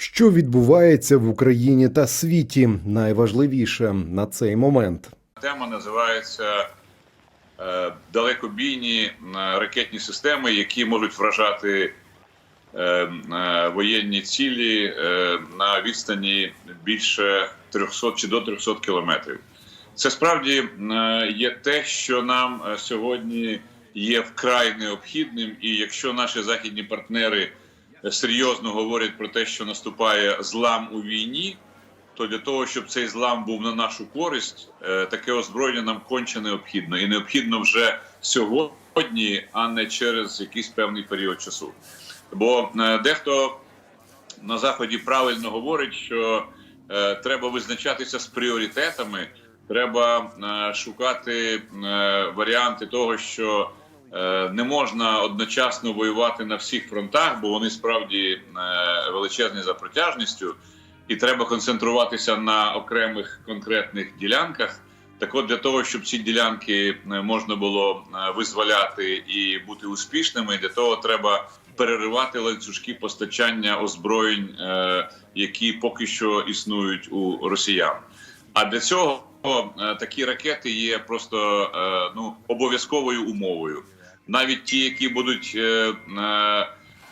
Що відбувається в Україні та світі? Найважливіше на цей момент. Тема називається е, далекобійні е, ракетні системи, які можуть вражати е, воєнні цілі на відстані більше 300 чи до 300 кілометрів. Це справді є те, що нам сьогодні є вкрай необхідним, і якщо наші західні партнери серйозно говорять про те, що наступає злам у війні, то для того, щоб цей злам був на нашу користь, е, таке озброєння нам конче необхідно, і необхідно вже сьогодні, а не через якийсь певний період часу. Бо е, дехто на заході правильно говорить, що е, треба визначатися з пріоритетами, треба шукати варіанти того, що не можна одночасно воювати на всіх фронтах, бо вони справді е, величезні за протяжністю і треба концентруватися на окремих конкретних ділянках. Так от для того, щоб ці ділянки е, можна було е, визволяти і бути успішними, для того треба переривати ланцюжки постачання озброєнь, е, які поки що існують у росіян. А для цього е, такі ракети є просто е, ну обов'язковою умовою. Навіть ті, які будуть е,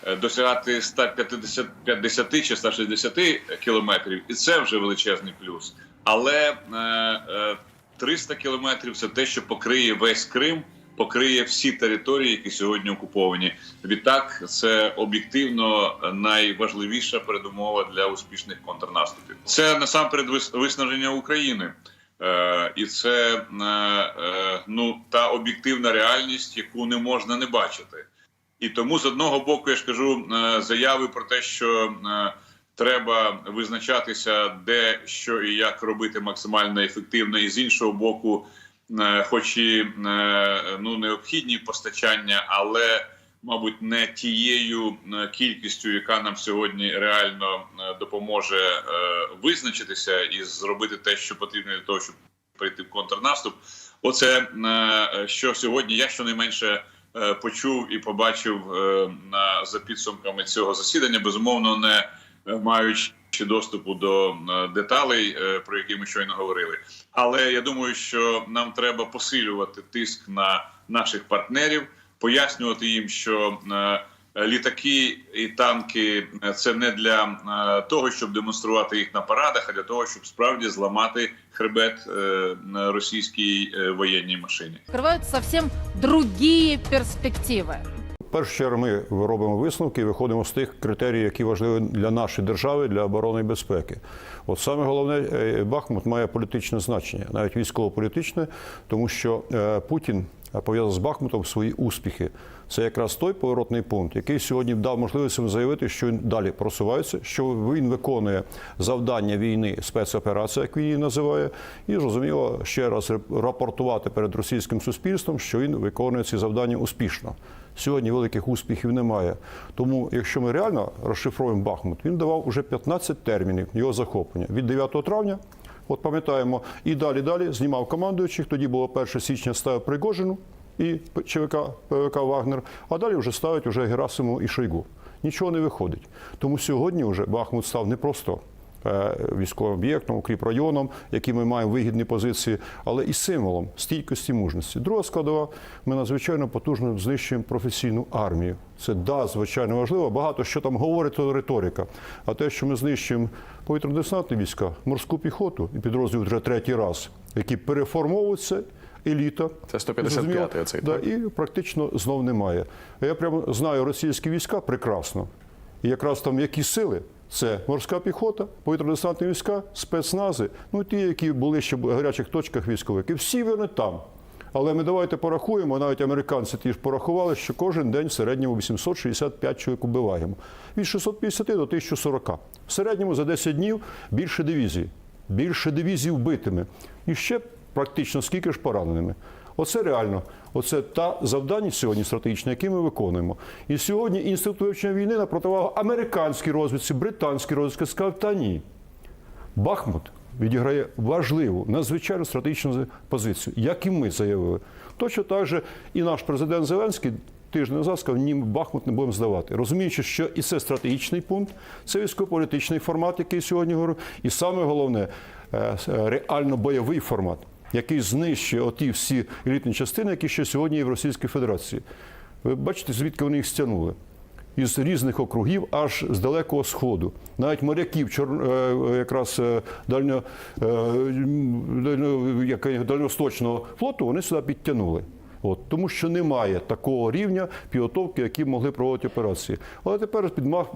е, досягати 150 50 чи 160 кілометрів, і це вже величезний плюс. Але е, е, 300 кілометрів це те, що покриє весь Крим, покриє всі території, які сьогодні окуповані. Відтак, це об'єктивно найважливіша передумова для успішних контрнаступів. Це насамперед вис- виснаження України. Е, і це е, е, ну та об'єктивна реальність, яку не можна не бачити. І тому з одного боку я ж кажу заяви про те, що треба визначатися, де що і як робити максимально ефективно, і з іншого боку, хоч і ну необхідні постачання, але мабуть не тією е, кількістю, яка нам сьогодні реально е, допоможе е, визначитися і зробити те, що потрібно для того, щоб прийти в контрнаступ. Оце що сьогодні я щонайменше почув і побачив на за підсумками цього засідання, безумовно, не маючи доступу до деталей, про які ми щойно говорили. Але я думаю, що нам треба посилювати тиск на наших партнерів, пояснювати їм, що е, літаки і танки е, це не для е, того, щоб демонструвати їх на парадах, а для того, щоб справді зламати хребет на російській воєнній машині. Открывают совсем другие перспективы. В першу чергу ми робимо висновки і виходимо з тих критеріїв, які важливі для нашої держави, для оборони і безпеки. От саме головне, Бахмут має політичне значення, навіть військово-політичне, тому що Путін пов'язав з Бахмутом свої успіхи. Це якраз той поворотний пункт, який сьогодні дав можливість заявити, що він далі просувається, що він виконує завдання війни, спецоперація, як він її називає, і зрозуміло ще раз рапортувати перед російським суспільством, що він виконує ці завдання успішно. Сьогодні великих успіхів немає. Тому, якщо ми реально розшифруємо Бахмут, він давав уже 15 термінів його захоплення від 9 травня. От пам'ятаємо, і далі далі знімав командуючих. Тоді було 1 січня ставив Пригожину і ЧВК ПВК Вагнер, а далі вже ставить уже Герасиму і Шойгу. Нічого не виходить. Тому сьогодні вже Бахмут став не просто військовим об'єктом, укріпрайоном, який ми маємо вигідні позиції, але і символом стійкості мужності. Друга складова, ми надзвичайно потужно знищуємо професійну армію. Це да, звичайно важливо. Багато що там говорить, то риторика. А те, що ми знищуємо повітряно-десантні війська, морську піхоту і підрозділ вже третій раз, які переформовуються. Еліта Це 155-й оцей, да, так? і практично знов немає. Я прямо знаю російські війська прекрасно. І якраз там які сили? Це морська піхота, повітряно-десантні війська, спецнази, ну ті, які були ще в гарячих точках військових. І всі вони там. Але ми давайте порахуємо, навіть американці ті ж порахували, що кожен день в середньому 865 чоловік убиваємо. Від 650 до 1040. В середньому за 10 днів більше дивізій. Більше дивізій вбитими. І ще практично скільки ж пораненими. Оце реально, оце та завдання сьогодні стратегічне, яке ми виконуємо. І сьогодні інститут вивчення війни на противагу американській розвідці, британській розвідці сказав, та ні. Бахмут відіграє важливу, надзвичайно стратегічну позицію, як і ми заявили. Точно так же і наш президент Зеленський тиждень назад сказав, ні, Бахмут не будемо здавати. Розуміючи, що і це стратегічний пункт, це військово-політичний формат, який сьогодні говорю, і саме головне е, е, реально бойовий формат, який знищує оті всі елітні частини, які ще сьогодні є в Російській Федерації. Ви бачите, звідки вони їх стягнули? Із різних округів, аж з далекого сходу. Навіть моряків чор... е, якраз е, дально... е, дально... як- флоту вони сюди підтягнули. От, тому що немає такого рівня підготовки, які могли проводити операції. Але тепер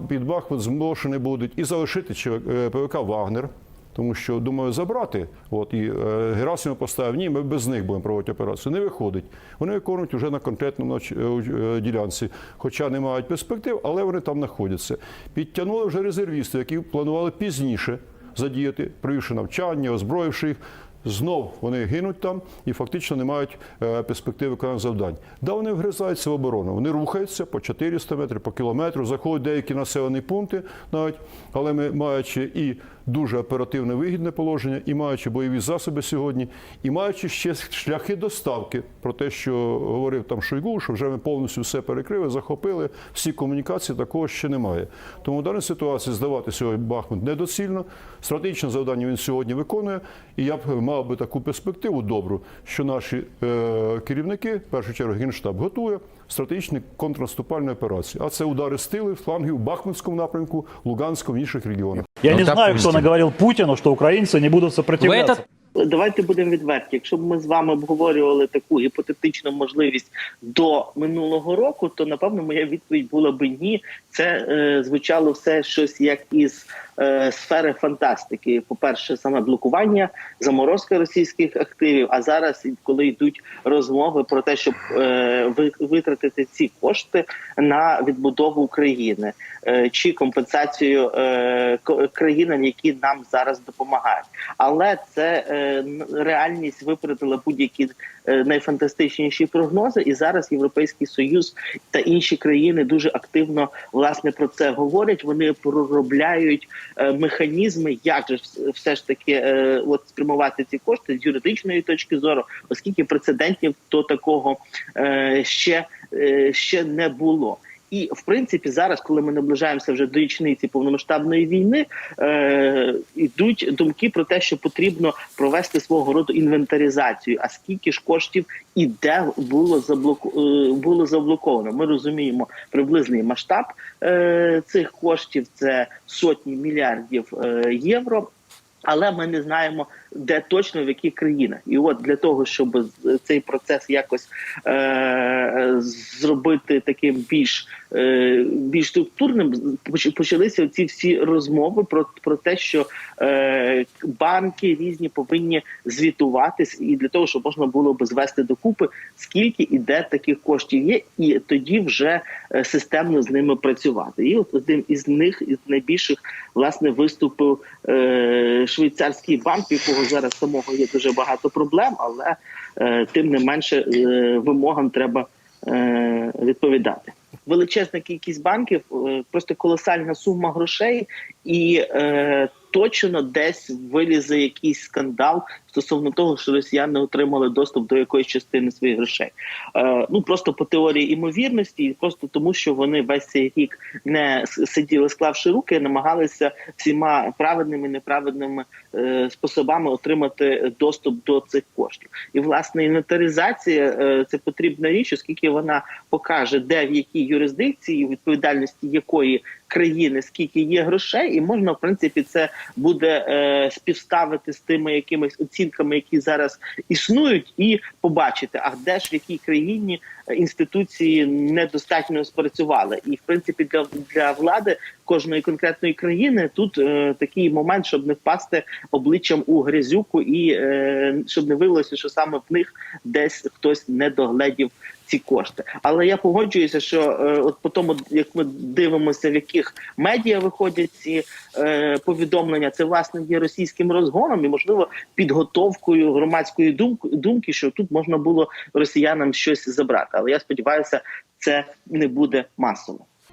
під. Бахмут змушені будуть і залишити е, ПВК Вагнер, тому що думаю забрати. От і е, Герасимов поставив, ні, ми без них будемо проводити операцію. Не виходить. Вони виконують вже на конкретному е, е, ділянці, хоча не мають перспектив, але вони там знаходяться. Підтягнули вже резервісти, які планували пізніше задіяти, провівши навчання, озброївши їх. Знов вони гинуть там і фактично не мають е, перспективи виконання завдань. Да, вони вгризаються в оборону. Вони рухаються по 400 метрів, по кілометру, заходять деякі населені пункти навіть, але ми маючи і дуже оперативне вигідне положення, і маючи бойові засоби сьогодні, і маючи ще шляхи доставки про те, що говорив там Шойгу, що вже ми повністю все перекрили, захопили всі комунікації, такого ще немає. Тому в даній ситуації здавати сьогодні Бахмут недоцільно. Стратегічне завдання він сьогодні виконує, і я б мав би таку перспективу добру, що наші е, керівники, в першу чергу Генштаб, готує стратегічні контрнаступальні операції. А це удари з тили, флангів в Бахмутському напрямку, Луганському, інших регіонах. Я Ну, не знаю, кто допустим. наговорил Путину, что украинцы не будут Вы сопротивляться. этот Давайте будемо відверті. Якщо б ми з вами обговорювали таку гіпотетичну можливість до минулого року, то напевно моя відповідь була би ні. Це е, звучало все щось як із е, сфери фантастики. По-перше, саме блокування, заморозка російських активів. А зараз, коли йдуть розмови про те, щоб е, ви- витратити ці кошти на відбудову України е, чи компенсацію е, країнам, які нам зараз допомагають. Але це е, реальність випередила будь-які найфантастичніші прогнози. І зараз Європейський Союз та інші країни дуже активно власне про це говорять. Вони проробляють е, механізми, як же все ж таки е, от спрямувати ці кошти з юридичної точки зору, оскільки прецедентів до такого е, ще, е, ще не було. І в принципі, зараз, коли ми наближаємося вже до річниці повномасштабної війни, е, йдуть думки про те, що потрібно провести свого роду інвентаризацію. А скільки ж коштів і де було заблоку е, було заблоковано? Ми розуміємо приблизний масштаб е, цих коштів це сотні мільярдів е, євро. Але ми не знаємо, де точно в яких країнах, і от для того, щоб цей процес якось е- зробити таким більш е- більш структурним, поч- почалися ці всі розмови про, про те, що е- банки різні повинні звітуватись, і для того, щоб можна було би звести докупи, скільки і де таких коштів є, і тоді вже е, системно з ними працювати. І от одним із них із найбільших власне виступив е, швейцарський банк, в якого зараз самого є дуже багато проблем, але е, тим не менше е, вимогам треба е, відповідати. Величезна кількість банків, е, просто колосальна сума грошей, і е, точно десь вилізе якийсь скандал стосовно того, що росіяни отримали доступ до якоїсь частини своїх грошей. Е, ну просто по теорії імовірності, і просто тому, що вони весь цей рік не сиділи, склавши руки, намагалися всіма праведними і неправедними е, способами отримати доступ до цих коштів. І власне інвентаризація е, це потрібна річ, оскільки вона покаже, де в якій юрисдикції, відповідальності якої країни скільки є грошей, і можна в принципі це буде е, співставити з тими якимись оцінками, які зараз існують, і побачити, а де ж в якій країні е, інституції недостатньо спрацювали. І в принципі для, для влади кожної конкретної країни тут е, такий момент, щоб не впасти обличчям у грязюку, і е, щоб не виявилося, що саме в них десь хтось не догледів ці кошти. Але я погоджуюся, що е, от по тому, як ми дивимося, в яких медіа виходять ці е, повідомлення, це власне є російським розгоном і можливо підготовкою громадської думки, думки, що тут можна було росіянам щось забрати. Але я сподіваюся, це не буде масово.